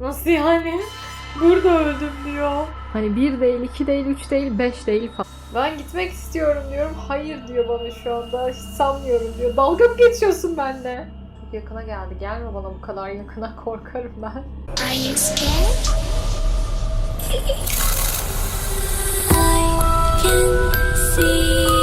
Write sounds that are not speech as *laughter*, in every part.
Nasıl yani? Burada öldüm diyor. Hani bir değil, iki değil, üç değil, beş değil falan. Ben gitmek istiyorum diyorum. Hayır diyor bana şu anda. Hiç sanmıyorum diyor. Dalga mı geçiyorsun benimle? Çok yakına geldi. Gelme bana bu kadar yakına *laughs* korkarım ben. Are you scared? *laughs* I can see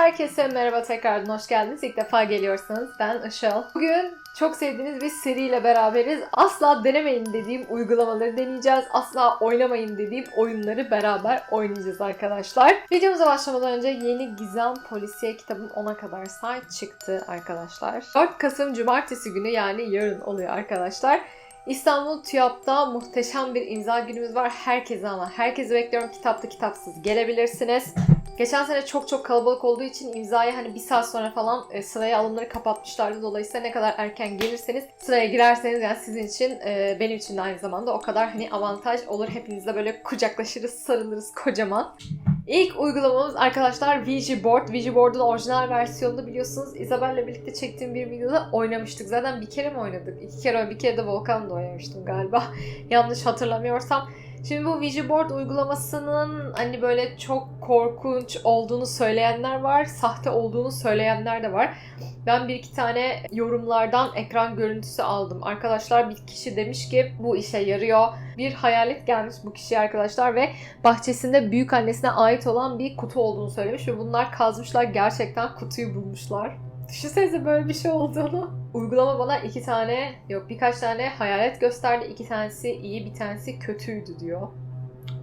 herkese merhaba tekrardan hoş geldiniz. İlk defa geliyorsanız ben Işıl. Bugün çok sevdiğiniz bir seriyle beraberiz. Asla denemeyin dediğim uygulamaları deneyeceğiz. Asla oynamayın dediğim oyunları beraber oynayacağız arkadaşlar. Videomuza başlamadan önce yeni Gizem Polisiye kitabım 10'a kadar say çıktı arkadaşlar. 4 Kasım Cumartesi günü yani yarın oluyor arkadaşlar. İstanbul TÜYAP'ta muhteşem bir imza günümüz var. Herkese ama herkesi bekliyorum. Kitapta kitapsız gelebilirsiniz. Geçen sene çok çok kalabalık olduğu için imzayı hani bir saat sonra falan e, sıraya alımları kapatmışlardı. Dolayısıyla ne kadar erken gelirseniz sıraya girerseniz yani sizin için e, benim için de aynı zamanda o kadar hani avantaj olur. Hepinizle böyle kucaklaşırız, sarılırız kocaman. İlk uygulamamız arkadaşlar Ouija Board. Ouija Board'un orijinal versiyonunu biliyorsunuz. Isabel'le birlikte çektiğim bir videoda oynamıştık. Zaten bir kere mi oynadık? İki kere, bir kere de Volkan'la oynamıştım galiba. *laughs* Yanlış hatırlamıyorsam. Şimdi bu Ouija Board uygulamasının hani böyle çok korkunç olduğunu söyleyenler var, sahte olduğunu söyleyenler de var. Ben bir iki tane yorumlardan ekran görüntüsü aldım. Arkadaşlar bir kişi demiş ki bu işe yarıyor. Bir hayalet gelmiş bu kişiye arkadaşlar ve bahçesinde büyük annesine ait olan bir kutu olduğunu söylemiş ve bunlar kazmışlar gerçekten kutuyu bulmuşlar. Düşünsenize böyle bir şey olduğunu. Uygulama bana iki tane, yok birkaç tane hayalet gösterdi. İki tanesi iyi, bir tanesi kötüydü diyor.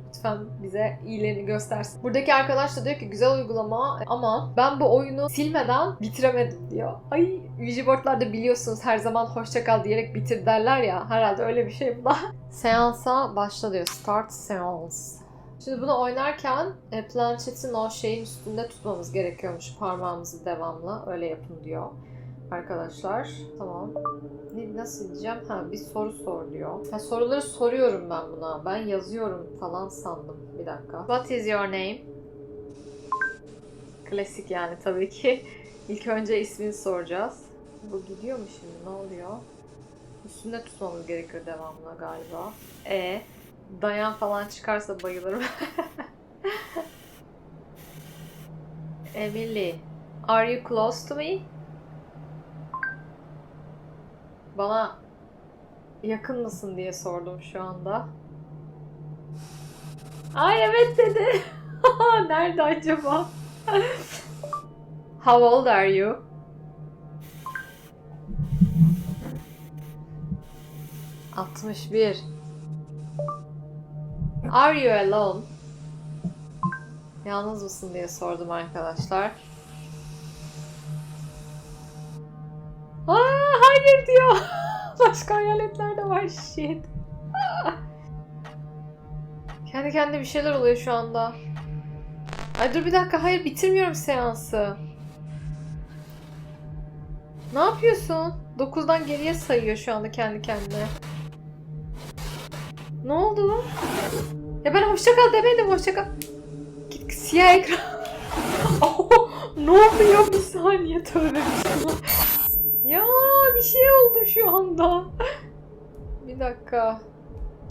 Lütfen bize iyilerini göstersin. Buradaki arkadaş da diyor ki güzel uygulama ama ben bu oyunu silmeden bitiremedim diyor. Ay Ouija boardlarda biliyorsunuz her zaman hoşça kal diyerek bitir derler ya. Herhalde öyle bir şey bu da. Seansa başla diyor. Start seans. Şimdi bunu oynarken e, planşetin o şeyin üstünde tutmamız gerekiyormuş parmağımızı devamlı. Öyle yapın diyor arkadaşlar. Tamam. Ne, nasıl diyeceğim? Ha bir soru sor diyor. Ha, soruları soruyorum ben buna. Ben yazıyorum falan sandım. Bir dakika. What is your name? Klasik yani tabii ki. *laughs* İlk önce ismini soracağız. Bu gidiyor mu şimdi? Ne oluyor? Üstünde tutmamız gerekiyor devamlı galiba. E dayan falan çıkarsa bayılırım. Emily, are you close to me? Bana yakın mısın diye sordum şu anda. Ay evet dedi. *laughs* Nerede acaba? How old are you? Altmış bir. Are you alone? Yalnız mısın diye sordum arkadaşlar. Aa, hayır diyor. *laughs* Başka hayaletler de var shit. *laughs* Kendi kendine bir şeyler oluyor şu anda. Ay dur bir dakika hayır bitirmiyorum seansı. Ne yapıyorsun? 9'dan geriye sayıyor şu anda kendi kendine. Ne oldu? Ya ben hoşça kal demedim hoşça kal. Git siyah ekran. Oh, *laughs* ne oluyor bir saniye tövbe bismillah. Ya bir şey oldu şu anda. Bir dakika.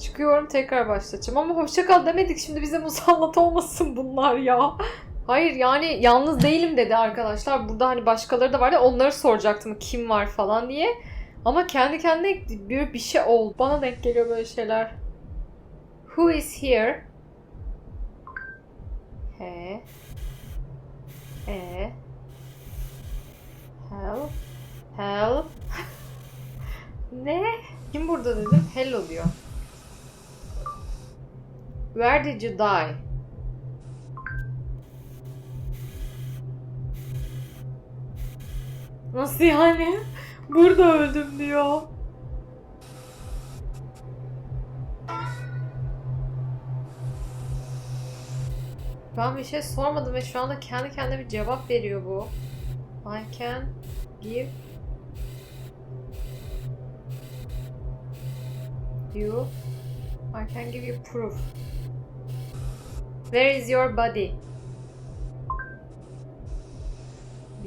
Çıkıyorum tekrar başlatacağım ama hoşça kal demedik şimdi bize musallat olmasın bunlar ya. Hayır yani yalnız değilim dedi arkadaşlar. Burada hani başkaları da vardı. Onları soracaktım kim var falan diye. Ama kendi kendine bir, bir şey oldu. Bana denk geliyor böyle şeyler. Who is here? He. E. Help. Help. *laughs* ne? Kim burada dedim? Hello diyor. Where did you die? Nasıl yani? Burada öldüm diyor. Ben bir şey sormadım ve şu anda kendi kendine bir cevap veriyor bu. I can give you I can give you proof. Where is your body?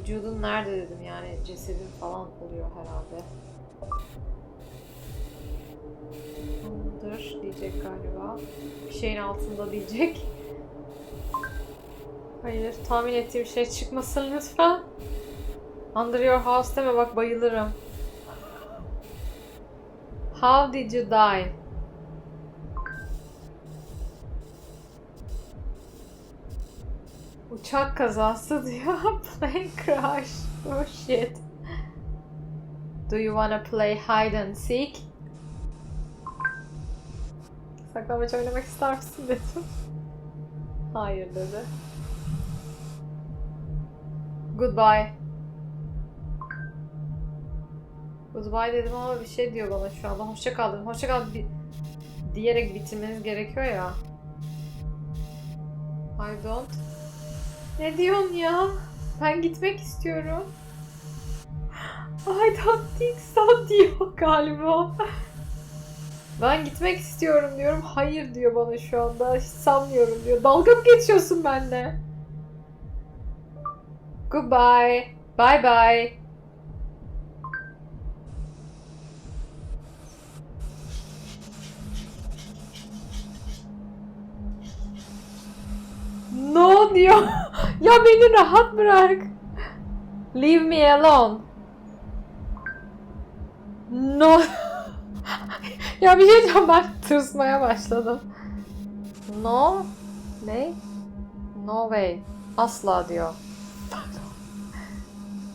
vücudun nerede dedim yani cesedin falan oluyor herhalde. Dur diyecek galiba. Bir şeyin altında diyecek. Hayır tahmin ettiğim şey çıkmasın lütfen. Under your house deme bak bayılırım. How did you die? Uçak kazası diyor. *laughs* Plane crash. Oh shit. Do you wanna play hide and seek? Saklambaç oynamak ister misin dedim. Hayır dedi. Goodbye. Goodbye dedim ama bir şey diyor bana şu anda. Hoşça kal dedim. Hoşça kal bi- diyerek bitirmeniz gerekiyor ya. I don't. Ne diyorsun ya? Ben gitmek istiyorum. I don't think so diyor galiba. Ben gitmek istiyorum diyorum. Hayır diyor bana şu anda. Hiç sanmıyorum diyor. Dalga mı geçiyorsun benimle? Goodbye. Bye bye. No diyor. *laughs* ya beni rahat bırak. Leave me alone. No. *laughs* ya bir şey diyeceğim ben tırsmaya başladım. No. Ne? No way. Asla diyor.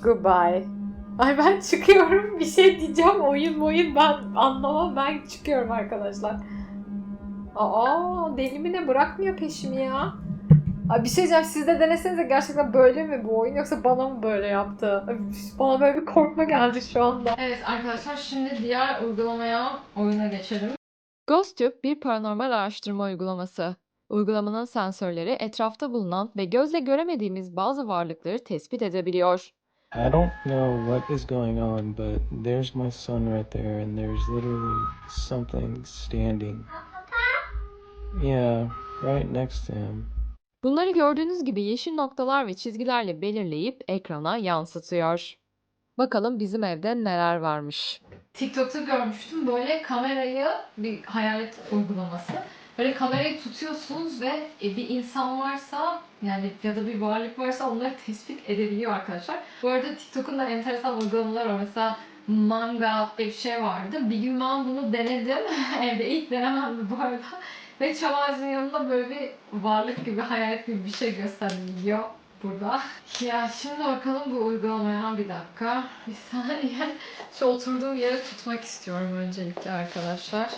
Goodbye. Ay ben çıkıyorum. Bir şey diyeceğim. Oyun oyun ben anlamam. Ben çıkıyorum arkadaşlar. Aa deli mi ne bırakmıyor peşimi ya. Ay bir şey diyeceğim siz de denesenize gerçekten böyle mi bu oyun yoksa bana mı böyle yaptı? Bana böyle bir korkma geldi şu anda. Evet arkadaşlar şimdi diğer uygulamaya oyuna geçelim. GhostTube bir paranormal araştırma uygulaması. Uygulamanın sensörleri etrafta bulunan ve gözle göremediğimiz bazı varlıkları tespit edebiliyor. I don't know what is going on, but there's my son right there, and there's literally something standing. Yeah, right next to him. Bunları gördüğünüz gibi yeşil noktalar ve çizgilerle belirleyip ekrana yansıtıyor. Bakalım bizim evde neler varmış. TikTok'ta görmüştüm böyle kamerayı bir hayalet uygulaması. Böyle kamerayı tutuyorsunuz ve e, bir insan varsa yani ya da bir varlık varsa onları tespit edebiliyor arkadaşlar. Bu arada TikTok'un da enteresan uygulamalar var. Mesela manga diye bir şey vardı. Bir gün ben bunu denedim. *laughs* Evde ilk denememdi bu arada. Ve çam yanında böyle bir varlık gibi, hayalet gibi bir şey gösteriliyor burada. Ya şimdi bakalım bu uygulamaya bir dakika. Bir saniye. Şu oturduğum yere tutmak istiyorum öncelikle arkadaşlar.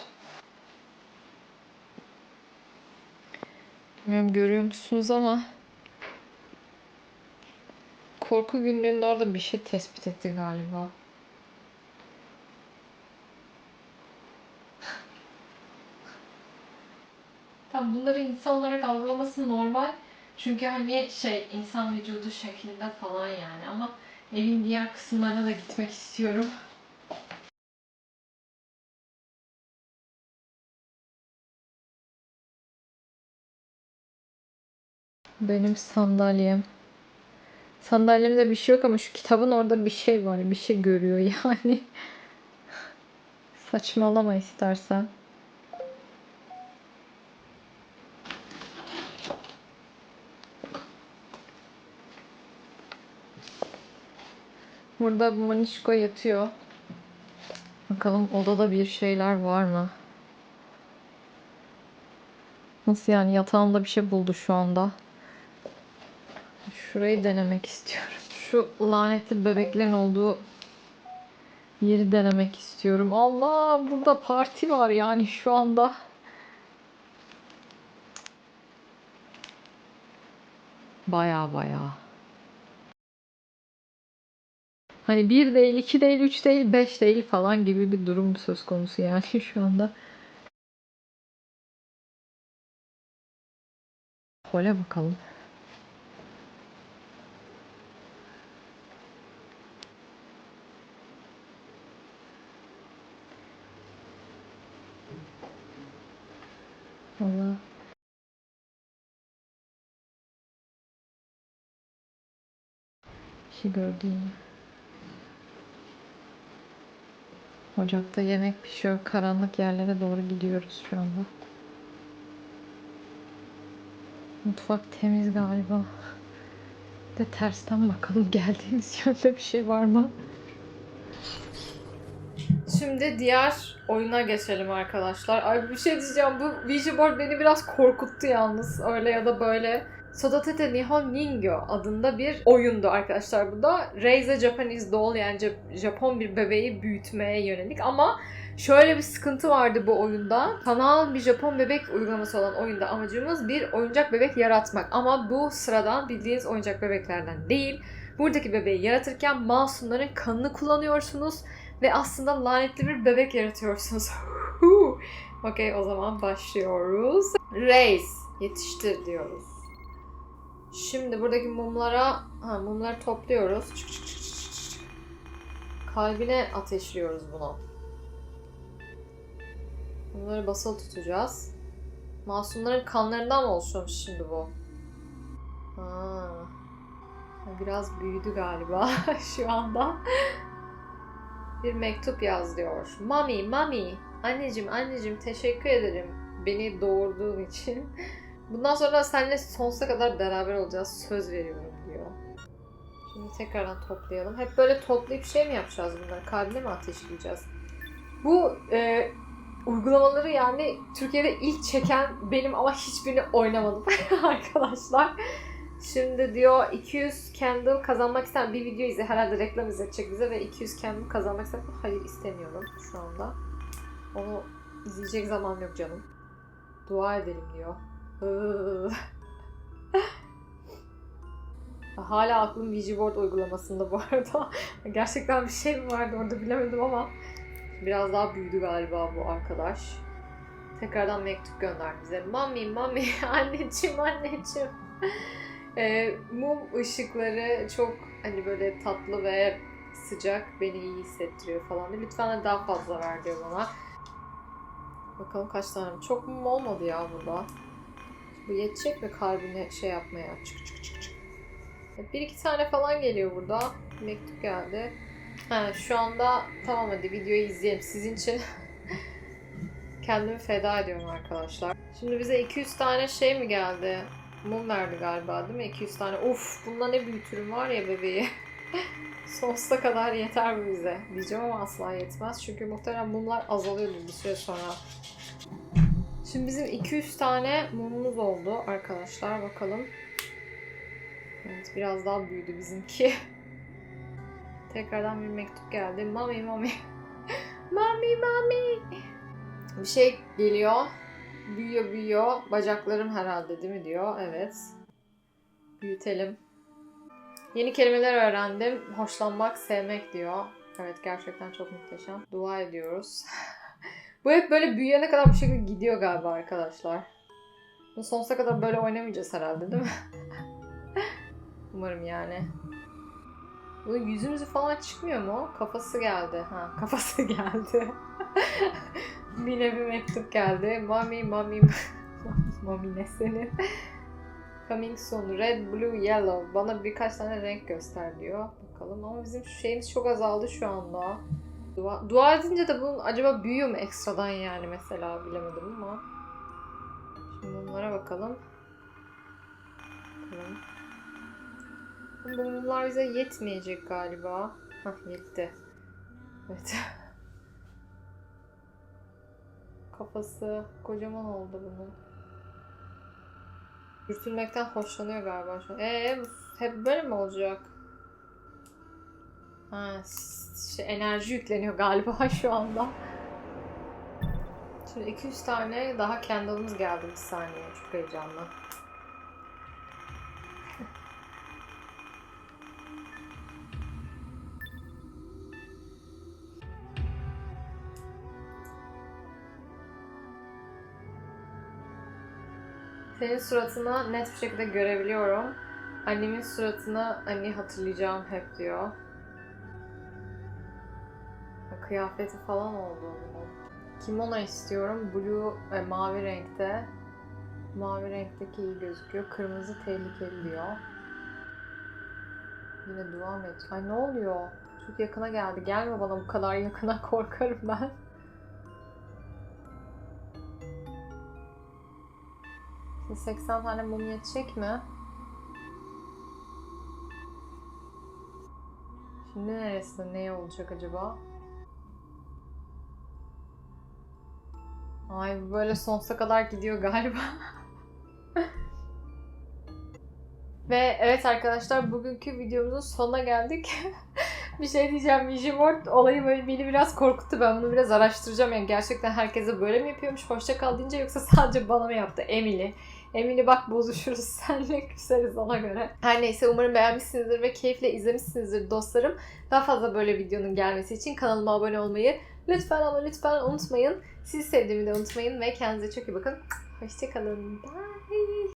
Bilmiyorum görüyor musunuz ama korku günlüğünde orada bir şey tespit etti galiba. *laughs* Tam bunları insan olarak normal. Çünkü hani şey insan vücudu şeklinde falan yani ama evin diğer kısımlarına da gitmek istiyorum. Benim sandalyem. Sandalyemde bir şey yok ama şu kitabın orada bir şey var. Bir şey görüyor *laughs* yani. Saçmalama istersen. Burada Manişko yatıyor. Bakalım odada bir şeyler var mı? Nasıl yani yatağımda bir şey buldu şu anda. Şurayı denemek istiyorum. Şu lanetli bebeklerin olduğu yeri denemek istiyorum. Allah burada parti var yani şu anda. Baya baya. Hani bir değil, iki değil, üç değil, beş değil falan gibi bir durum söz konusu yani *laughs* şu anda. Hole bakalım. Valla. ki gördüğünü. Ocakta yemek pişiyor. Karanlık yerlere doğru gidiyoruz şu anda. Mutfak temiz galiba. De tersten bakalım *laughs* geldiğimiz yönde bir şey var mı? Şimdi diğer oyuna geçelim arkadaşlar. Ay bir şey diyeceğim. Bu Ouija board beni biraz korkuttu yalnız. Öyle ya da böyle. Sodatete Nihon Ningyo adında bir oyundu arkadaşlar bu da. Raise a Japanese doll yani Jap- Japon bir bebeği büyütmeye yönelik ama şöyle bir sıkıntı vardı bu oyunda. Sanal bir Japon bebek uygulaması olan oyunda amacımız bir oyuncak bebek yaratmak. Ama bu sıradan bildiğiniz oyuncak bebeklerden değil. Buradaki bebeği yaratırken masumların kanını kullanıyorsunuz ve aslında lanetli bir bebek yaratıyorsunuz. *laughs* Okey o zaman başlıyoruz. Raise, yetiştir diyoruz. Şimdi buradaki mumlara, ha, mumları topluyoruz. Kalbine ateşliyoruz bunu. Bunları basılı tutacağız. Masumların kanlarından mı oluşuyormuş şimdi bu? Ha. Biraz büyüdü galiba *laughs* şu anda. Bir mektup yaz diyor. Mami, mami. Anneciğim, anneciğim teşekkür ederim beni doğurduğun için. *laughs* Bundan sonra seninle sonsuza kadar beraber olacağız. Söz veriyorum diyor. Şimdi tekrardan toplayalım. Hep böyle toplayıp şey mi yapacağız bunları? Kalbine mi ateşleyeceğiz? Bu e, uygulamaları yani Türkiye'de ilk çeken benim ama hiçbirini oynamadım *laughs* arkadaşlar. Şimdi diyor 200 candle kazanmak isteyen bir video izle. Herhalde reklam izletecek bize ve 200 candle kazanmak isteyen hayır istemiyorum şu anda. Onu izleyecek zaman yok canım. Dua edelim diyor. *laughs* Hala aklım Ouija board uygulamasında bu arada. *laughs* Gerçekten bir şey mi vardı orada bilemedim ama biraz daha büyüdü galiba bu arkadaş. Tekrardan mektup gönder bize. Mami, mami, *laughs* anneciğim, anneciğim. Ee, mum ışıkları çok hani böyle tatlı ve sıcak beni iyi hissettiriyor falan. diyor. Lütfen de daha fazla ver diyor bana. Bakalım kaç tane. Çok mum olmadı ya burada. Bu yetecek mi kalbine şey yapmaya? Çık çık çık çık. Bir iki tane falan geliyor burada. Mektup geldi. Ha, şu anda tamam hadi videoyu izleyelim sizin için. *laughs* Kendimi feda ediyorum arkadaşlar. Şimdi bize 200 tane şey mi geldi? Mum verdi galiba değil mi? 200 tane. Of bunda ne büyütürüm var ya bebeği. *laughs* Sonsuza kadar yeter bu bize. Diyeceğim ama asla yetmez. Çünkü muhtemelen mumlar azalıyordu bir süre sonra. Şimdi bizim 200 tane mumumuz oldu arkadaşlar. Bakalım. Evet biraz daha büyüdü bizimki. *laughs* Tekrardan bir mektup geldi. Mami mami. *laughs* mami mami. Bir şey geliyor. Büyüyor büyüyor. Bacaklarım herhalde değil mi diyor. Evet. Büyütelim. Yeni kelimeler öğrendim. Hoşlanmak, sevmek diyor. Evet gerçekten çok muhteşem. Dua ediyoruz. *laughs* Bu hep böyle büyüyene kadar bu şekilde gidiyor galiba arkadaşlar. Bu sonsuza kadar böyle oynamayacağız herhalde değil mi? *laughs* Umarım yani. Bunun yüzümüzü falan çıkmıyor mu? Kafası geldi. Ha *laughs* kafası geldi. Yine bir mektup geldi. Mami mami *laughs* mami ne senin? Coming soon. Red, blue, yellow. Bana birkaç tane renk göster diyor. Bakalım ama bizim şeyimiz çok azaldı şu anda. Dua, dua edince de bunun acaba büyüyor mu ekstradan yani mesela bilemedim ama. Şimdi bunlara bakalım. Bakalım. Bu mumlar bize yetmeyecek galiba. Hah yetti. Evet. *laughs* Kafası kocaman oldu bunun. Dürtülmekten hoşlanıyor galiba şu an. Ee, hep böyle mi olacak? Ha, şey, enerji yükleniyor galiba *laughs* şu anda. Şimdi 200 tane daha candle'ımız geldi bir saniye. Çok heyecanlı. Senin suratını net bir şekilde görebiliyorum. Annemin suratını hani hatırlayacağım hep diyor. Kıyafeti falan oldu onun. Kimono istiyorum. Blue ve mavi renkte. Mavi renkteki iyi gözüküyor. Kırmızı tehlikeli diyor. Yine devam et. Ay ne oluyor? Çok yakına geldi. Gelme bana bu kadar yakına *laughs* korkarım ben. 80 tane mum yetecek mi? Şimdi neresinde ne olacak acaba? Ay böyle sonsuza kadar gidiyor galiba. *laughs* Ve evet arkadaşlar bugünkü videomuzun sonuna geldik. *laughs* bir şey diyeceğim. Vigimort olayı böyle beni biraz korkuttu. Ben bunu biraz araştıracağım. Yani gerçekten herkese böyle mi yapıyormuş? Hoşça kal deyince yoksa sadece bana mı yaptı? Emily. Emily bak bozuşuruz *laughs* senle küseriz ona göre. Her neyse umarım beğenmişsinizdir ve keyifle izlemişsinizdir dostlarım. Daha fazla böyle videonun gelmesi için kanalıma abone olmayı lütfen ama lütfen unutmayın. Sizi sevdiğimi de unutmayın ve kendinize çok iyi bakın. Hoşçakalın. Bye.